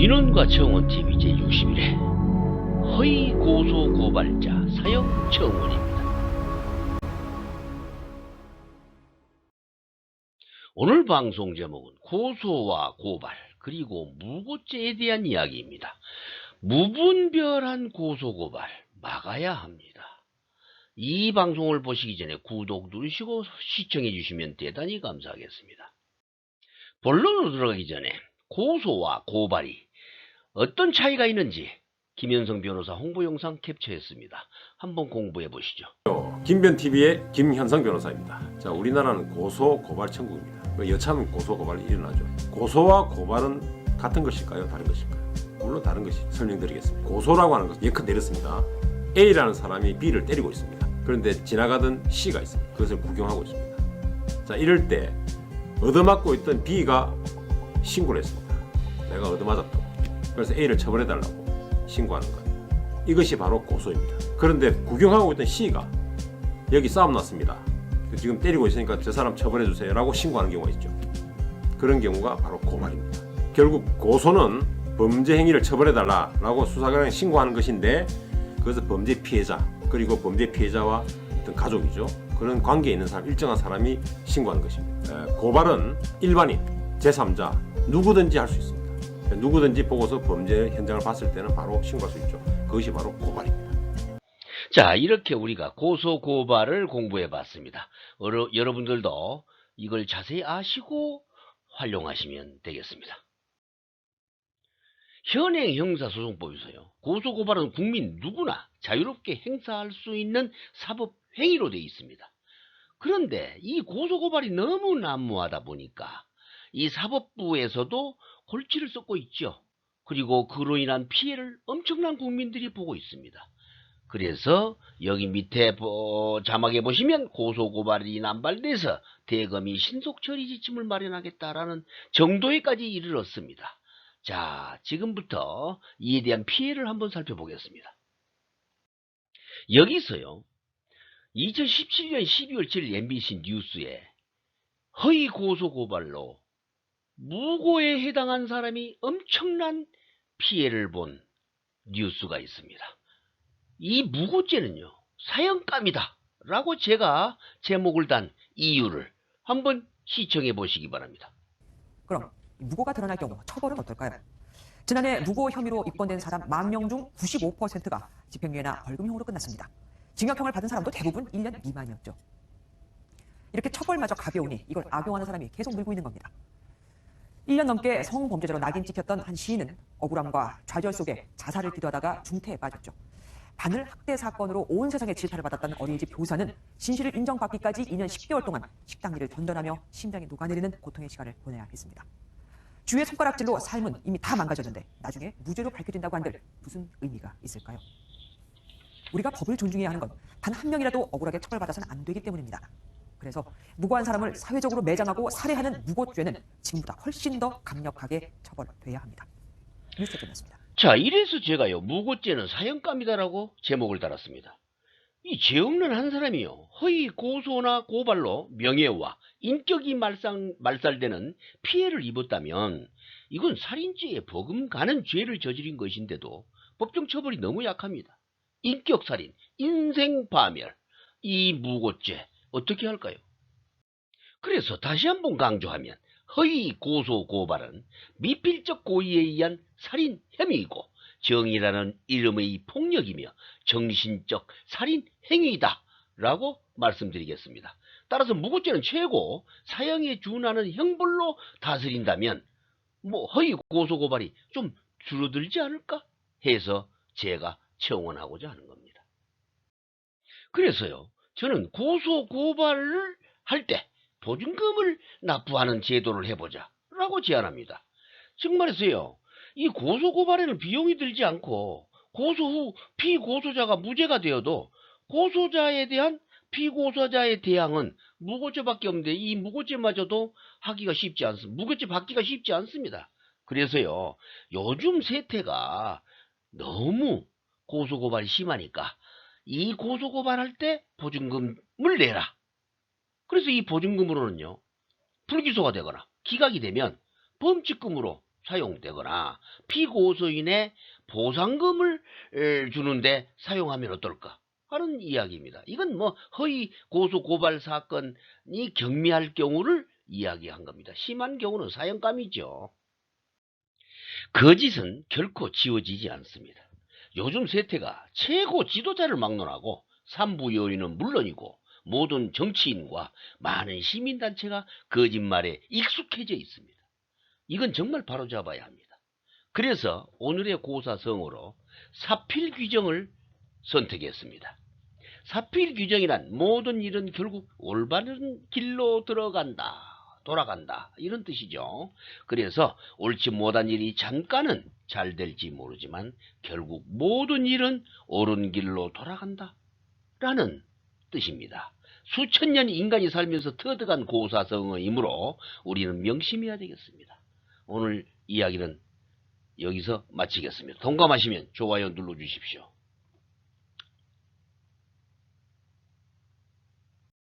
민원과 청원TV 제61회 허위 고소 고발자 사형 청원입니다. 오늘 방송 제목은 고소와 고발 그리고 무고죄에 대한 이야기입니다. 무분별한 고소 고발 막아야 합니다. 이 방송을 보시기 전에 구독 누르시고 시청해 주시면 대단히 감사하겠습니다. 본론으로 들어가기 전에 고소와 고발이 어떤 차이가 있는지 김현성 변호사 홍보 영상 캡처했습니다. 한번 공부해 보시죠. 김변 TV의 김현성 변호사입니다. 자, 우리나라는 고소 고발 천국입니다. 그 여차하면 고소 고발이 일어나죠. 고소와 고발은 같은 것일까요? 다른 것일까요? 물론 다른 것이 설명드리겠습니다. 고소라고 하는 것은 예컨 내렸습니다. A라는 사람이 B를 때리고 있습니다. 그런데 지나가던 C가 있습니다. 그것을 구경하고 있습니다. 자, 이럴 때 얻어맞고 있던 B가 신고를 했습니다. 내가 얻어맞았다고. 그래서 A를 처벌해달라고 신고하는 것. 이것이 바로 고소입니다. 그런데 구경하고 있던 C가 여기 싸움 났습니다. 지금 때리고 있으니까 저 사람 처벌해 주세요라고 신고하는 경우가 있죠. 그런 경우가 바로 고발입니다. 결국 고소는 범죄 행위를 처벌해 달라라고 수사관에 신고하는 것인데 그것은 범죄 피해자 그리고 범죄 피해자와 어떤 가족이죠. 그런 관계에 있는 사람 일정한 사람이 신고하는 것입니다. 에, 고발은 일반인 제3자 누구든지 할 수 있습니다. 누구든지 보고서 범죄 현장을 봤을 때는 바로 신고할 수 있죠. 그것이 바로 고발입니다. 자, 이렇게 우리가 고소 고발을 공부해 봤습니다. 여러분들도 이걸 자세히 아시고 활용하시면 되겠습니다. 현행 형사소송법에서요. 고소 고발은 국민 누구나 자유롭게 행사할 수 있는 사법 행위로 되어 있습니다. 그런데 이 고소 고발이 너무 난무하다 보니까 이 사법부에서도 골치를 쏟고 있죠. 그리고 그로 인한 피해를 엄청난 국민들이 보고 있습니다. 그래서 여기 밑에 보- 자막에 보시면 고소고발이 남발돼서 대검이 신속 처리 지침을 마련하겠다라는 정도에까지 이르렀습니다. 자, 지금부터 이에 대한 피해를 한번 살펴보겠습니다. 여기서요, 2017년 12월 7일 MBC 뉴스에 허위 고소고발로 무고에 해당한 사람이 엄청난 피해를 본 뉴스가 있습니다. 이 무고죄는요, 사형감이다. 라고 제가 제목을 단 이유를 한번 시청해 보시기 바랍니다. 그럼 무고가 드러날 경우 처벌은 어떨까요? 지난해 무고 혐의로 입건된 사람 만 명 중 95%가 집행유예나 벌금형으로 끝났습니다. 징역형을 받은 사람도 대부분 1년 미만이었죠. 이렇게 처벌마저 가벼우니 이걸 악용하는 사람이 계속 늘고 있는 겁니다. 1년 넘게 성범죄자로 낙인 찍혔던 한 시인은 억울함과 좌절 속에 자살을 기도하다가 중태에 빠졌죠. 바늘 학대 사건으로 온 세상에 질타를 받았던 어린이집 교사는 진실을 인정받기까지 2년 10개월 동안 식당 일을 전전하며 심장이 녹아내리는 고통의 시간을 보내야 했습니다. 주의 손가락질로 삶은 이미 다 망가졌는데 나중에 무죄로 밝혀진다고 한들 무슨 의미가 있을까요? 우리가 법을 존중해야 하는 건 단 한 명이라도 억울하게 처벌받아서는 안 되기 때문입니다. 그래서 무고한 사람을 사회적으로 매장하고 살해하는 무고죄는 지금보다 훨씬 더 강력하게 처벌돼야 합니다. 뉴스 끝났습니다. 자, 이래서 제가요, 무고죄는 사형감이다라고 제목을 달았습니다. 이 죄 없는 한 사람이요, 허위 고소나 고발로 명예와 인격이 말상, 말살되는 피해를 입었다면, 이건 살인죄에 버금가는 죄를 저지른 것인데도 법정 처벌이 너무 약합니다. 인격살인, 인생파멸, 이 무고죄, 어떻게 할까요? 그래서 다시 한번 강조하면, 허위 고소 고발은 미필적 고의에 의한 살인 혐의이고 정의라는 이름의 폭력이며 정신적 살인 행위다라고 말씀드리겠습니다. 따라서 무고죄는 최고 사형에 준하는 형벌로 다스린다면 뭐 허위 고소 고발이 좀 줄어들지 않을까 해서 제가 청원하고자 하는 겁니다. 그래서요. 저는 고소 고발을 할 때 보증금을 납부하는 제도를 해보자 라고 제안합니다. 정말이세요. 이 고소고발에는 비용이 들지 않고 고소 후 피고소자가 무죄가 되어도 고소자에 대한 피고소자의 대항은 무고죄밖에 없는데 이 무고죄마저도 하기가 쉽지 않습니다. 무고죄 받기가 쉽지 않습니다. 그래서요. 요즘 세태가 너무 고소고발이 심하니까 이 고소고발할 때 보증금을 내라. 그래서 이 보증금으로는요, 불기소가 되거나 기각이 되면 범칙금으로 사용되거나 피고소인의 보상금을 에, 주는데 사용하면 어떨까 하는 이야기입니다. 이건 뭐 허위 고소 고발 사건이 경미할 경우를 이야기한 겁니다. 심한 경우는 사형감이죠. 거짓은 결코 지워지지 않습니다. 요즘 세태가 최고 지도자를 막론하고 삼부 요인은 물론이고 모든 정치인과 많은 시민단체가 거짓말에 익숙해져 있습니다. 이건 정말 바로잡아야 합니다. 그래서 오늘의 고사성어로 사필 규정을 선택했습니다. 사필 규정이란 모든 일은 결국 올바른 길로 들어간다, 돌아간다 이런 뜻이죠. 그래서 옳지 못한 일이 잠깐은 잘 될지 모르지만 결국 모든 일은 옳은 길로 돌아간다 라는 뜻입니다. 수천 년 인간이 살면서 터득한 고사성어이므로 우리는 명심해야 되겠습니다. 오늘 이야기는 여기서 마치겠습니다. 동감하시면 좋아요 눌러주십시오.